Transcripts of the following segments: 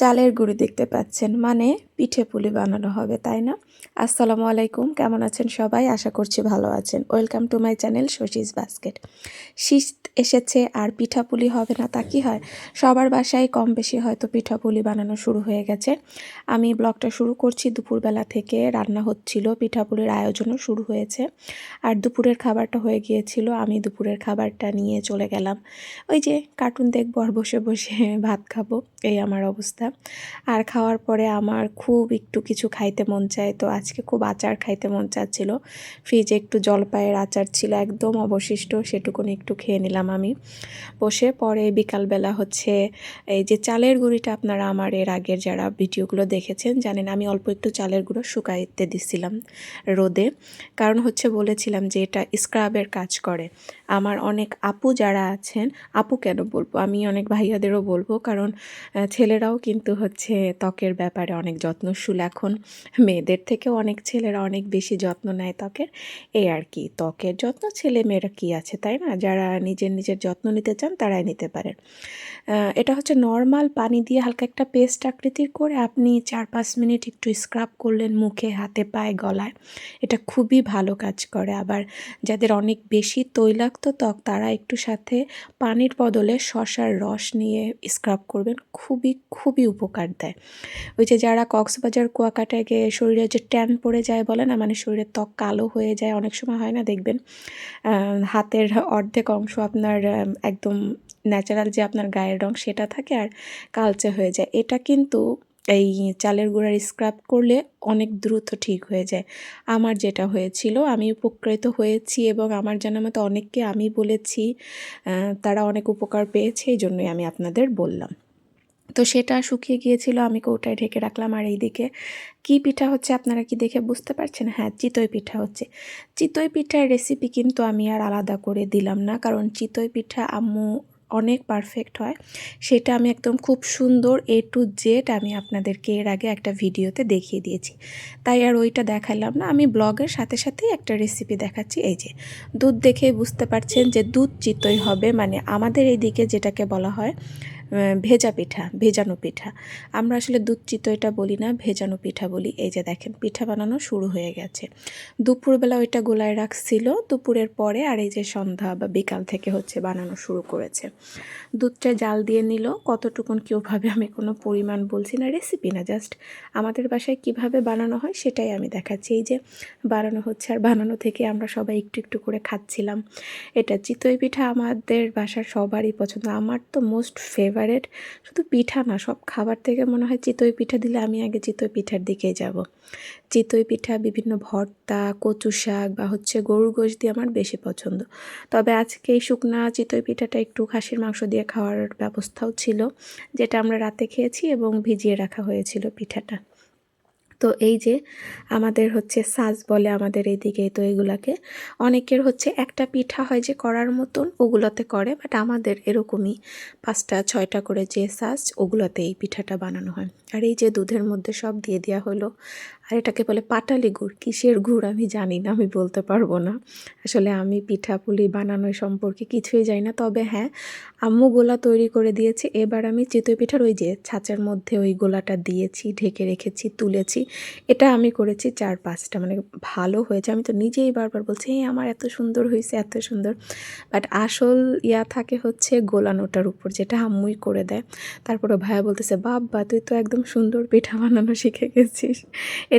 চালের গুঁড়ি দেখতে পাচ্ছেন। মানে পিঠে পুলি বানানো হবে, তাই না? আসসালামু আলাইকুম, কেমন আছেন সবাই? আশা করছি ভালো আছেন। Welcome to my channel Shashi's basket শীত এসেছে আর পিঠাপুলি হবে না, তা কি হয়? সবার বাসায় কম বেশি হয়তো পিঠাপুলি বানানো শুরু হয়ে গেছে। আমি ব্লগটা শুরু করছি, দুপুরবেলা থেকে রান্না হচ্ছিল পিঠাপুলির আয়োজনও শুরু হয়েছে। আর দুপুরের খাবারটা হয়ে গিয়েছিল, আমি দুপুরের খাবারটা নিয়ে চলে গেলাম। ওই যে কার্টুন দেখব আর বসে বসে ভাত খাব, এই আমার অবস্থা। আর খাওয়ার পরে আমার খুব একটু কিছু খাইতে মন চায়। তো আজকে খুব আচার খাইতে মন চাচ্ছিল। ফ্রিজে একটু জলপাইয়ের আচার ছিল, একদম অবশিষ্ট, সেটুকুনি একটু খেয়ে নিলাম আমি। বসে পরে বিকালবেলা হচ্ছে এই যে চালের গুঁড়িটা আপনারা আমার এর আগের যারা ভিডিওগুলো দেখেছেন, জানেন আমি অল্প একটু চালের গুঁড়ো শুকাইতে দিছিলাম রোদে। কারণ হচ্ছে বলেছিলাম যে এটা স্ক্রাবের কাজ করে। আমার অনেক আপু যারা আছেন, আপু কেন বলব? আমি অনেক ভাইয়াদেরও বলব। কারণ ছেলেরাও কিন্তু হচ্ছে ত্বকের ব্যাপারে অনেক যত্নশীল এখন। মেয়েদের থেকেও অনেক ছেলেরা অনেক বেশি যত্ন নেয় ত্বকের। এই আর কি, ত্বকের যত্ন ছেলে মেয়েরা কী আছে, তাই না? যারা নিজের নিজের যত্ন নিতে চান তারাই নিতে পারেন। এটা হচ্ছে নর্মাল পানি দিয়ে হালকা একটা পেস্ট আকৃতির করে আপনি চার পাঁচ মিনিট একটু স্ক্রাব করলেন মুখে, হাতে, পায়ে, গলায়। এটা খুবই ভালো কাজ করে। আবার যাদের অনেক বেশি তৈলাক্ত ত্বক তারা একটু সাথে পানির বদলে শশার রস নিয়ে স্ক্রাব করবেন। খুবই খুবই উপকার দেয়। ওই যে যারা কক্সবাজার কুয়াকাটায় গিয়ে শরীরে যে ট্যান পড়ে যায় বলে না মানে শরীরের ত্বক কালো হয়ে যায়, অনেক সময় হয় না, দেখবেন হাতের অর্ধেক অংশ আপনার একদম ন্যাচারাল যে আপনার গায়ের রং সেটা থাকে আর কালচে হয়ে যায়। এটা কিন্তু এই চালের গুঁড়ার স্ক্রাব করলে অনেক দ্রুত ঠিক হয়ে যায়। আমার যেটা হয়েছিল, আমি উপকৃত হয়েছি এবং আমার জানা মতো অনেককে আমি বলেছি তারা অনেক উপকার পেয়েছে, এই জন্যই আমি আপনাদের বললাম। তো সেটা শুকিয়ে গিয়েছিল, আমি কৌটায় ঢেকে রাখলাম। আর এইদিকে কি পিঠা হচ্ছে আপনারা কি দেখে বুঝতে পারছেন? হ্যাঁ চিতই পিঠা হচ্ছে। চিতই পিঠার রেসিপি কিন্তু আমি আর আলাদা করে দিলাম না, কারণ চিতই পিঠা আম্মু অনেক পারফেক্ট হয়। সেটা আমি একদম খুব সুন্দর এ টু জেড আমি আপনাদেরকে এর আগে একটা ভিডিওতে দেখিয়ে দিয়েছি। তাই আর ওইটা দেখালাম না, আমি ব্লগের সাথে সাথেই একটা রেসিপি দেখাচ্ছি। এই যে, দুধ দেখে বুঝতে পারছেন যে দুধ চিতই হবে। মানে আমাদের এই দিকে যেটাকে বলা হয় ভেজা পিঠা, ভেজানো পিঠা। আমরা আসলে দুধ চিতইটা বলি না, ভেজানো পিঠা বলি। এই যে দেখেন, পিঠা বানানো শুরু হয়ে গেছে। দুপুরবেলা ওইটা গোলায় রাখছিল, দুপুরের পরে আর এই যে সন্ধ্যা বা বিকাল থেকে হচ্ছে বানানো শুরু করেছে। দুধটা জাল দিয়ে নিল, কতটুকুন কীভাবে আমি কোনো পরিমাণ বলছি না রেসিপি না জাস্ট আমাদের বাসায় কীভাবে বানানো হয় সেটাই আমি দেখাচ্ছি। এই যে বানানো হচ্ছে আর বানানো থেকে আমরা সবাই একটু একটু করে খাচ্ছিলাম। এটা চিতই পিঠা আমাদের বাসার সবারই পছন্দ। আমার তো মোস্ট ফেভার ফেভারেট শুধু পিঠা না, সব খাবার থেকে মনে হয় চিতই পিঠা দিলে আমি আগে চিতই পিঠার দিকেই যাব। চিতই পিঠা, বিভিন্ন ভর্তা, কচু শাক বা হচ্ছে গরুর গোশ দিয়ে আমার বেশি পছন্দ। তবে আজকে এই শুকনা চিতই পিঠাটা একটু খাসির মাংস দিয়ে খাওয়ার ব্যবস্থাও ছিল, যেটা আমরা রাতে খেয়েছি এবং ভিজিয়ে রাখা হয়েছিল পিঠাটা। তো এই যে আমাদের হচ্ছে সাজ বলে আমাদের এইদিকে তো এগুলাকে অনেকের হচ্ছে একটা পিঠা হয় যে করার মতন ওগুলোতে করে বাট আমাদের এরকমই পাঁচটা, ছয়টা করে যে সাজ ওগুলোতে এই পিঠাটা বানানো হয়। আর এই যে দুধের মধ্যে সব দিয়ে দেওয়া হলো আর এটাকে বলে পাটালি গুড়, কিসের গুড় আমি জানি না, আমি বলতে পারব না। আসলে আমি পিঠাপুলি বানানো সম্পর্কে কিছুই জানি না, তবে হ্যাঁ আম্মু গোলা তৈরি করে দিয়েছে, এবার আমি চিতই পিঠার ওই যে ছাঁচের মধ্যে ওই গোলাটা দিয়েছি, ঢেকে রেখেছি, তুলেছি। এটা আমি করেছি চার পাঁচটা মানে ভালো হয়েছে। আমি তো নিজেই বারবার বলছি, এই আমার এত সুন্দর হয়েছে, এত সুন্দর। বাট আসল ইয়া থাকে হচ্ছে গোলানোটার উপর, যেটা আম্মুই করে দেয়। তারপরে ভাইয়া বলতেছে বাবা তুই তো একদম সুন্দর পিঠা বানানো শিখে গেছিস।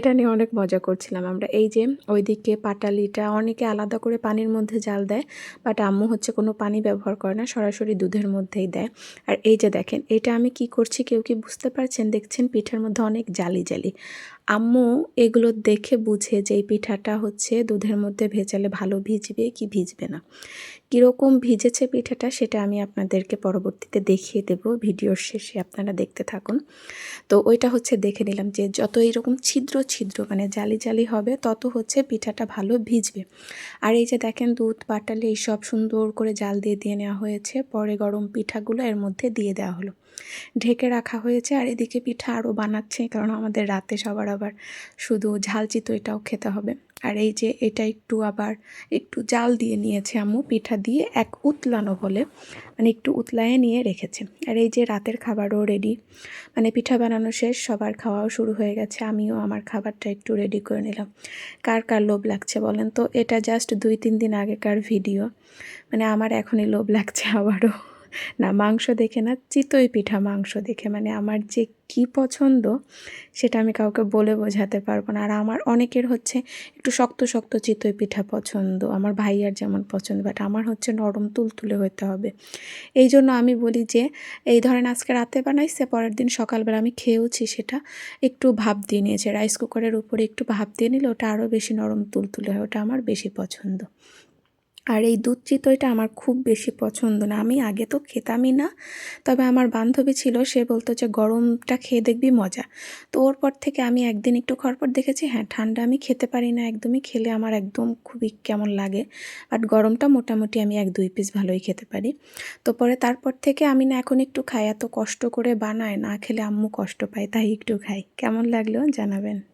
এটা নিয়ে অনেক মজা করছিলাম। আমরা এই যে ওইদিকে পাটালিটা অনেকে আলাদা করে পানির মধ্যে জাল দেয়, বাট আম্মু হচ্ছে কোনো পানি ব্যবহার করে না, সরাসরি দুধের মধ্যেই দেয়। আর এই যে দেখেন, এটা আমি কি করছি কেউ কি বুঝতে পারছেন? দেখছেন পিঠার মধ্যে অনেক জালি জালি। আম্মু এগুলো দেখে বুঝে যে এই পিঠাটা হচ্ছে দুধের মধ্যে ভেজালে ভালো ভিজবে কি ভিজবে না। কীরকম ভিজেছে পিঠাটা সেটা আমি আপনাদেরকে পরবর্তীতে দেখিয়ে দেব। ভিডিওর শেষে আপনারা দেখতে থাকুন। তো ওইটা হচ্ছে দেখে নিলাম যে যত এরকম ছিদ্র ছিদ্র মানে জালি জালি হবে তত হচ্ছে পিঠাটা ভালো ভিজবে। আর এই যে দেখেন দুধ পাটালে এইসব সুন্দর করে জাল দিয়ে দিয়ে নেওয়া হয়েছে। পরে গরম পিঠাগুলো এর মধ্যে দিয়ে দেওয়া হলো। ঢেকে রাখা হয়েছে আর এদিকে পিঠা আরও বানাচ্ছে, কারণ আমাদের রাতে সবার আবার শুধু ঝাল চিতইটাও খেতে হবে। আর এই যে এটা একটু আবার একটু জাল দিয়ে নিয়েছে আম্মু, পিঠা দিয়ে এক উতলানো বলে মানে একটু উতলায় নিয়ে রেখেছে। আর এই যে রাতের খাবারও রেডি মানে পিঠা বানানো শেষ, সবার খাওয়াও শুরু হয়ে গেছে, আমিও আমার খাবারটা একটু রেডি করে নিলাম। কার কার লোভ লাগছে বলেন তো? এটা জাস্ট দুই তিন দিন আগেকার ভিডিও মানে আমার এখনই লোভ লাগছে আবারও। না, মাংস দেখে না, চিতই পিঠা মাংস দেখে। মানে আমার যে কি পছন্দ, সেটা আমি কাউকে বলে বোঝাতে পারব না। আর আমার অনেকের হচ্ছে একটু শক্ত শক্ত চিতই পিঠা পছন্দ। আমার ভাইয়ার যেমন পছন্দ বাট আমার হচ্ছে নরম, তুলতুলে হতে হবে। এই জন্য আমি বলি যে, এই ধরেন আজকে রাতে বানাইছে, পরের দিন সকালবেলা আমি খেয়েওছি সেটা, একটু ভাপ দিয়ে নিয়েছে। রাইস কুকারের উপরে একটু ভাপ দিয়ে নিলে ওটা আরও বেশি নরম, তুলতুলে হয়, ওটা আমার বেশি পছন্দ। আর এই দুধ চিতইটা আমার খুব বেশি পছন্দ না। আমি আগে তো খেতামই না। তবে আমার বান্ধবী ছিল, সে বলতো যে, গরমটা খেয়ে দেখবি মজা। তো ওর পর থেকে আমি একদিন একটু খাওয়ার পর দেখেছি হ্যাঁ ঠান্ডা আমি খেতে পারি না একদমই। খেলে আমার একদম খুবই কেমন লাগে। বাট গরমটা মোটামুটি আমি এক দুই পিস ভালোই খেতে পারি। তো পরে তারপর থেকে আমি না, এখন একটু খাই। এত কষ্ট করে বানায়, না খেলে আম্মু কষ্ট পায়, তাই একটু খাই। কেমন লাগল জানাবেন?